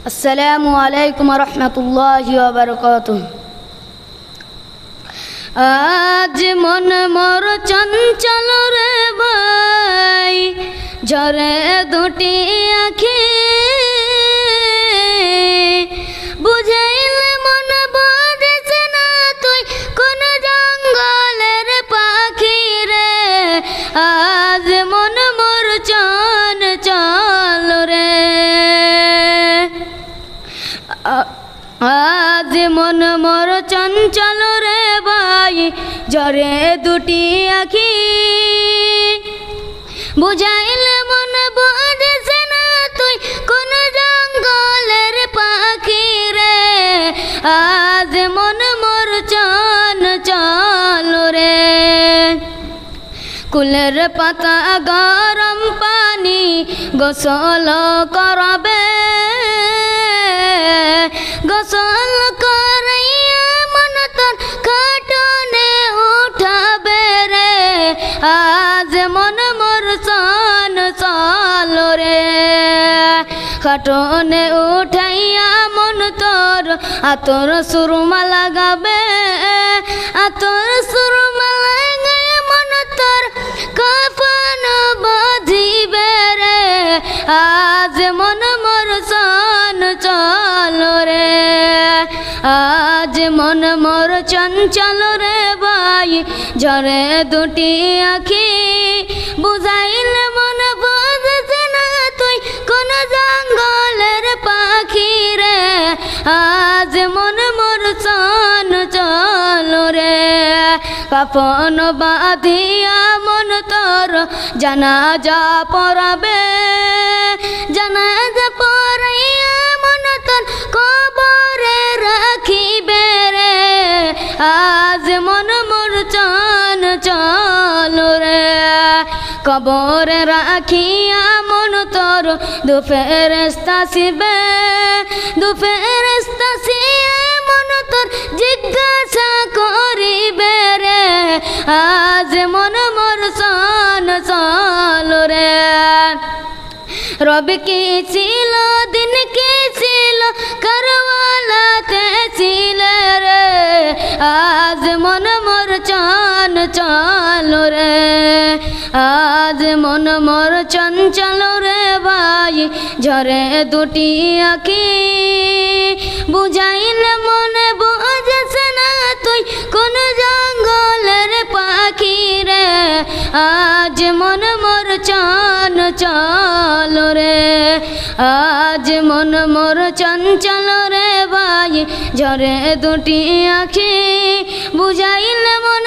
আসসালামু আলাইকুম রহমতুল্লাহ বারকাত আজ মন মোর চঞ্চল রে ভাই ঝরে দুটি আখি আজ মন মোর চঞ্চল রে ভাই জরে দুটি আখি। বুঝাইলে মন বোঝেছে না তুই কোন জঙ্গলের পাখি রে। আজ মন মোর চন চল রে। কুলের পাতা গরম পানি গোসল করবে খাটনে উঠাইয়া মন তোর আতর সুরমা লাগাবে। আতর সুরমা লাগাইয়া মন তোর কাফন বাঁধিবে রে। আজ মন আজ মন মোর চঞ্চল রে ভাই, ঝরে দুটি আখি। বুঝাইলে মন বুঝছে না তুই, কোন জঙ্গলের পাখি রে। আজ মন মোর সন চল রে। কাপন বাঁধিয়া মন তোর জানাজা যা জানাজা পরাইয়া আজ মন মোর চন চল রে। কবরে রাখিয়া মন তোর দুফেরস্তা শিবে। শিয়ে মন তোর জিজ্ঞাসা করিবে রে। আজ মন মোর সন চল রে। রব কি ছিল চল রে। আজ মন মোর চঞ্চল রে ভাই, ঝরে দুটি আখি। বুঝাইলে মনে বুঝেছে না তুই কোন জঙ্গলের পাখি রে। আজ মন মোর চান চল রে। আজ মন মোর চঞ্চল রে ভাই, ঝরে দুটি আখি। বুঝাইলে মন